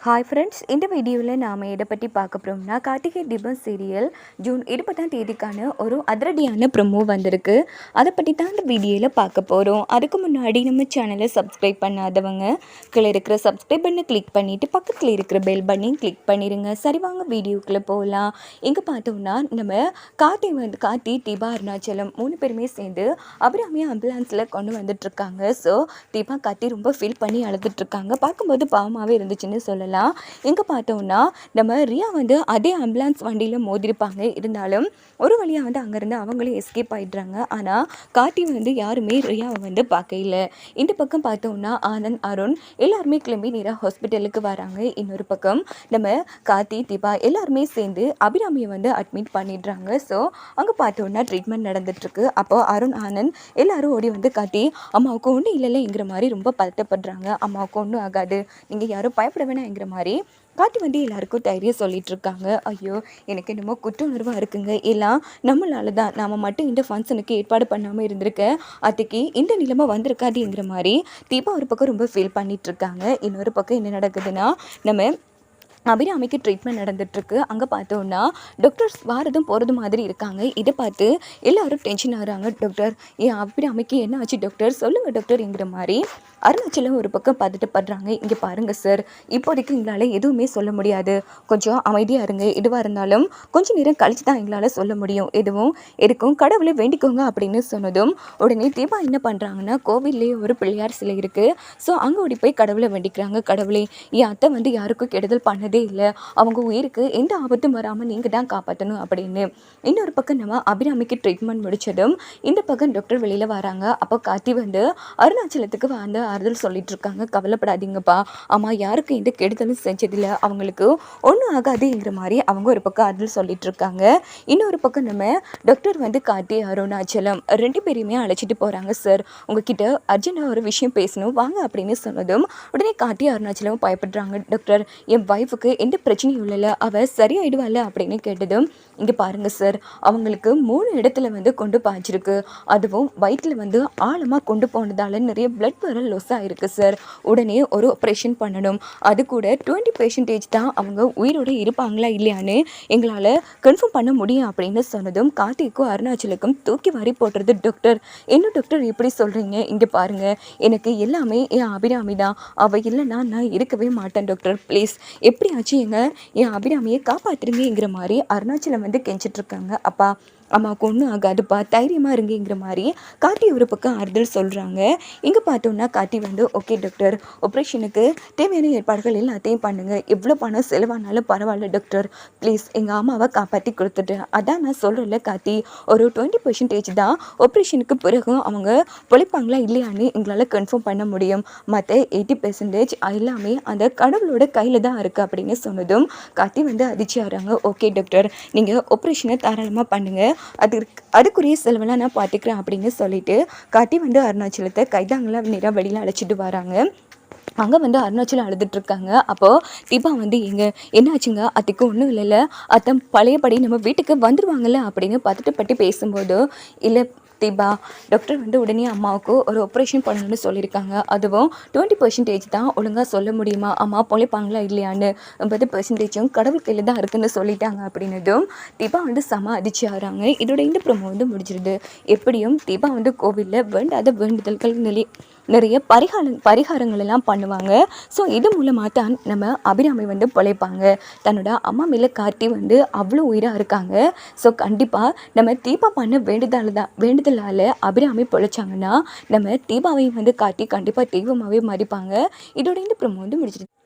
Hi friends இந்த வீடியோவில் நாம் எதை பற்றி பார்க்க போகிறோம்னா கார்த்திகை தீபம் சீரியல் ஜூன் இருபதாம் தேதிக்கான ஒரு அதிரடியான ப்ரொமோ வந்திருக்கு. அதை பற்றி தான் இந்த வீடியோவில் பார்க்க போகிறோம் அதுக்கு முன்னாடி நம்ம சேனலை சப்ஸ்கிரைப் பண்ணாதவங்க கீழே இருக்கிற சப்ஸ்கிரைப் பண்ணை கிளிக் பண்ணிவிட்டு பக்கத்தில் இருக்கிற பெல் பட்டனையும் கிளிக் பண்ணிடுங்க சரி வாங்க வீடியோக்குள்ளே போகலாம் இங்கே பார்த்தோம்னா நம்ம கார்த்தி வந்து கார்த்தி தீபா அருணாச்சலம் மூணு பேருமே சேர்ந்து அபிராமி ஆம்புலன்ஸில் கொண்டு வந்துட்டுருக்காங்க ஸோ தீபா கார்த்தி ரொம்ப ஃபீல் பண்ணி அழுதுட்டுருக்காங்க பார்க்கும்போது பாவமாகவே இருந்துச்சுன்னு சொல்லலாம். எங்கே பார்த்தோம்னா நம்ம ரியா வந்து அதே ஆம்புலன்ஸ் வண்டியில் மோதிருப்பாங்க. இருந்தாலும் ஒரு வழியாக வந்து அங்கேருந்து அவங்களும் எஸ்கேப் ஆகிடுறாங்க ஆனால் காட்டி வந்து யாருமே ரியாவை வந்து பார்க்கல இந்த பக்கம் பார்த்தோம்னா ஆனந்த் அருண் எல்லாருமே கிளம்பி நேராக ஹாஸ்பிட்டலுக்கு வராங்க. இன்னொரு பக்கம் நம்ம கார்த்தி தீபா எல்லாருமே சேர்ந்து அபிராமியை வந்து அட்மிட் பண்ணிடுறாங்க. ஸோ அங்கே பார்த்தோம்னா ட்ரீட்மெண்ட் நடந்துட்டுருக்கு. அப்போ அருண் ஆனந்த் எல்லாரும் ஓடி வந்து காட்டி அம்மாவுக்கு ஒன்றும் இல்லைங்கிற மாதிரி ரொம்ப பதட்டப்படுறாங்க. அம்மாவுக்கு ஒன்றும் ஆகாது. நீங்கள் யாரும் பயப்பட வேணாம் அப்படிங்கிற மாதிரி காட்டு வந்து எல்லாருக்கும் தைரியம் சொல்லிட்டு இருக்காங்க ஐயோ எனக்கு என்னமோ குற்ற உணர்வாக இருக்குங்க. எல்லாம் நம்மளால தான் நாம் மட்டும் இந்த ஃபங்க்ஷனுக்கு ஏற்பாடு பண்ணாமல் இருந்திருக்க. அதுக்கு இந்த நிலைமை வந்திருக்காதுங்கிற மாதிரி தீபா ஒரு பக்கம் ரொம்ப ஃபீல் பண்ணிட்டு இருக்காங்க இன்னொரு பக்கம் என்ன நடக்குதுன்னா நம்ம அபிராமிக்கு ட்ரீட்மெண்ட் நடந்துட்டுருக்கு. அங்கே பார்த்தோன்னா டாக்டர்ஸ் வாரதும் போகிறது மாதிரி இருக்காங்க. இதை பார்த்து எல்லாரும் டென்ஷன் ஆகுறாங்க டாக்டர் ஏன் அபிராமிக்கு என்ன ஆச்சு டாக்டர் சொல்லுங்கள் டாக்டர்ங்கிற மாதிரி அருணாச்சலம் ஒரு பக்கம் பதட்டப்படுறாங்க. இங்கே பாருங்கள் சார் இப்போதைக்கு எங்களால் எதுவுமே சொல்ல முடியாது. கொஞ்சம் அமைதியாக இருங்க. எதுவாக இருந்தாலும் கொஞ்சம் நேரம் கழிச்சு தான் எங்களால் சொல்ல முடியும். எதுவும் எதுக்கும் கடவுளை வேண்டிக்கோங்க அப்படின்னு சொன்னதும் உடனே தீபா என்ன பண்ணுறாங்கன்னா கோவில்லேயே ஒரு பிள்ளையார் சிலை இருக்குது ஸோ அங்கே ஓடி போய் கடவுளை வேண்டிக்கிறாங்க கடவுளே. என் அத்தை வந்து யாருக்கும் கெடுதல் பண்ணதே இல்லை அவங்க உயிருக்கு எந்த ஆபத்தும் வராமல் நீங்கள் தான் காப்பாற்றணும் அப்படின்னு. இன்னொரு பக்கம் நம்ம அபிராமிக்கு ட்ரீட்மெண்ட் முடிச்சதும் இந்த பக்கம் டாக்டர் வெளியில் வராங்க. அப்போ காத்தி வந்து அருணாச்சலத்துக்கு வந்து ஆறுதல் சொல்லிட்டு இருக்காங்க. கவலைப்படாதீங்கப்பா. ஆமாம் யாருக்கும் எந்த கெடுதலும் செஞ்சதில்லை. அவங்களுக்கு ஒன்றும் ஆகாதுங்கிற மாதிரி அவங்க ஒரு பக்கம் ஆறுதல் சொல்லிட்டு இருக்காங்க. இன்னொரு பக்கம் நம்ம டாக்டர் வந்து கார்த்தி அருணாச்சலம் ரெண்டு பேரையுமே அழைச்சிட்டு போகிறாங்க சார் உங்ககிட்ட அர்ஜென்ட்டாக ஒரு விஷயம் பேசணும். வாங்க அப்படின்னு சொன்னதும் உடனே கார்த்தி அருணாச்சலம் பயப்படுறாங்க. டாக்டர் என் ஒய்ஃபுக்கு எந்த பிரச்சனையும் இல்லைல்ல அவள் சரியாயிடுவாள் அப்படின்னு கேட்டதும் இங்கே பாருங்கள் சார் அவங்களுக்கு மூணு இடத்துல வந்து கொண்டு பாய்ச்சிருக்கு. அதுவும் வயிற்றில் வந்து ஆழமாக கொண்டு போனதால் நிறைய பிளட் வர லொஸ் ஆகிருக்கு சார் உடனே ஒரு ஆப்ரேஷன் பண்ணணும். அது கூட டுவெண்ட்டி பெர்சன்டேஜ் தான் அவங்க உயிரோட இருப்பாங்களா இல்லையான்னு எங்களால் கன்ஃபார்ம் பண்ண முடியும் அப்படின்னு சொன்னதும் கார்த்திக்கும் அருணாச்சலுக்கும் தூக்கி வாரி போடுறது டாக்டர் என்ன டாக்டர் இப்படி சொல்கிறீங்க இங்கே பாருங்கள் எனக்கு எல்லாமே என் அபிராமி தான். அவள் இல்லைன்னா நான் இருக்கவே மாட்டேன் டாக்டர் ப்ளீஸ் எப்படி எப்படியாச்சும் எங்க என் அபிராமியை காப்பாற்றுறீங்கிற மாதிரி அருணாச்சலம் வந்து கெஞ்சிட்டு இருக்காங்க. அப்பா அம்மாவுக்கு ஒன்றும் ஆகாதுப்பா தைரியமாக இருங்கிற மாதிரி காட்டி ஒரு பக்கம் ஆறுதல் சொல்கிறாங்க இங்கே பார்த்தோம்னா காட்டி வந்து ஓகே டாக்டர் ஆப்ரேஷனுக்கு தேவையான ஏற்பாடுகள் எல்லாத்தையும் பண்ணுங்கள் எவ்வளோ பணம் செலவானாலும் பரவாயில்ல டாக்டர். ப்ளீஸ் எங்கள் அம்மாவை காப்பாற்றி கொடுத்துட்டு அதான் நான் சொல்கிறேன்ல காத்தி ஒரு டுவெண்ட்டி பர்சன்டேஜ் தான் ஆப்ரேஷனுக்கு பிறகும் அவங்க பொழைப்பாங்களா இல்லையான்னு எங்களால் கன்ஃபார்ம் பண்ண முடியும். மற்ற எயிட்டி பெர்சன்டேஜ் எல்லாமே அந்த கடவுளோட கையில் தான் இருக்குது அப்படின்னு சொன்னதும் காத்தி வந்து அதிர்ச்சி ஆகிறாங்க ஓகே டாக்டர் நீங்கள் ஆப்ரேஷனை தாராளமாக பண்ணுங்கள் அதுக்கு அதுக்குரிய செலவெல்லாம் நான் பார்த்துக்கிறேன் அப்படின்னு சொல்லிட்டு காட்டி வந்து அருணாச்சலத்தை கைதாங்கள நேராக வெளியில் அழைச்சிட்டு வராங்க. அங்கே வந்து அருணாச்சலம் அழுதுட்ருக்காங்க அப்போது தீபா வந்து எங்க என்னாச்சுங்க? அத்தைக்கு ஒன்றும் இல்லைல்ல. அத்தை பழையபடி நம்ம வீட்டுக்கு வந்துடுவாங்கல்ல அப்படின்னு பதட்டு பட்டி பேசும்போது இல்லை தீபா டாக்டர் வந்து உடனே அம்மாவுக்கு ஒரு ஆப்ரேஷன் பண்ணணும்னு சொல்லியிருக்காங்க. அதுவும் டுவெண்ட்டி பர்சன்டேஜ் தான் ஒழுங்காக சொல்ல முடியுமா? அம்மா பொழைப்பாங்களா இல்லையான்னு ஐம்பது பர்சன்டேஜும் கடவுள் கையில் தான் இருக்குன்னு சொல்லிட்டாங்க அப்படின்னதும் தீபா வந்து செம அதிர்ச்சி ஆகிறாங்க இதோட இந்த ப்ரோமோ வந்து முடிஞ்சிருது. எப்படியும் தீபா வந்து கோவிலில் வேண்டாத வேண்டுதல்கள் நிலை நிறைய பரிகாரம் பரிகாரங்கள் எல்லாம் பண்ணுவாங்க. ஸோ இது மூலமாக தான் நம்ம அபிராமி வந்து பிழைப்பாங்க. தன்னோட அம்மா மேலே காட்டி வந்து அவ்வளோ உயிராக இருக்காங்க. ஸோ கண்டிப்பாக நம்ம தீபா பண்ண வேண்டுதல் தான் வேண்டுதல் வேண்டுதலால் அபிராமி பிழைச்சாங்கன்னா நம்ம தீபாவையும் வந்து காட்டி கண்டிப்பாக தெய்வமாகவே மதிப்பாங்க. இதோட இந்த ப்ரோமோ வந்து முடிச்சிருக்கு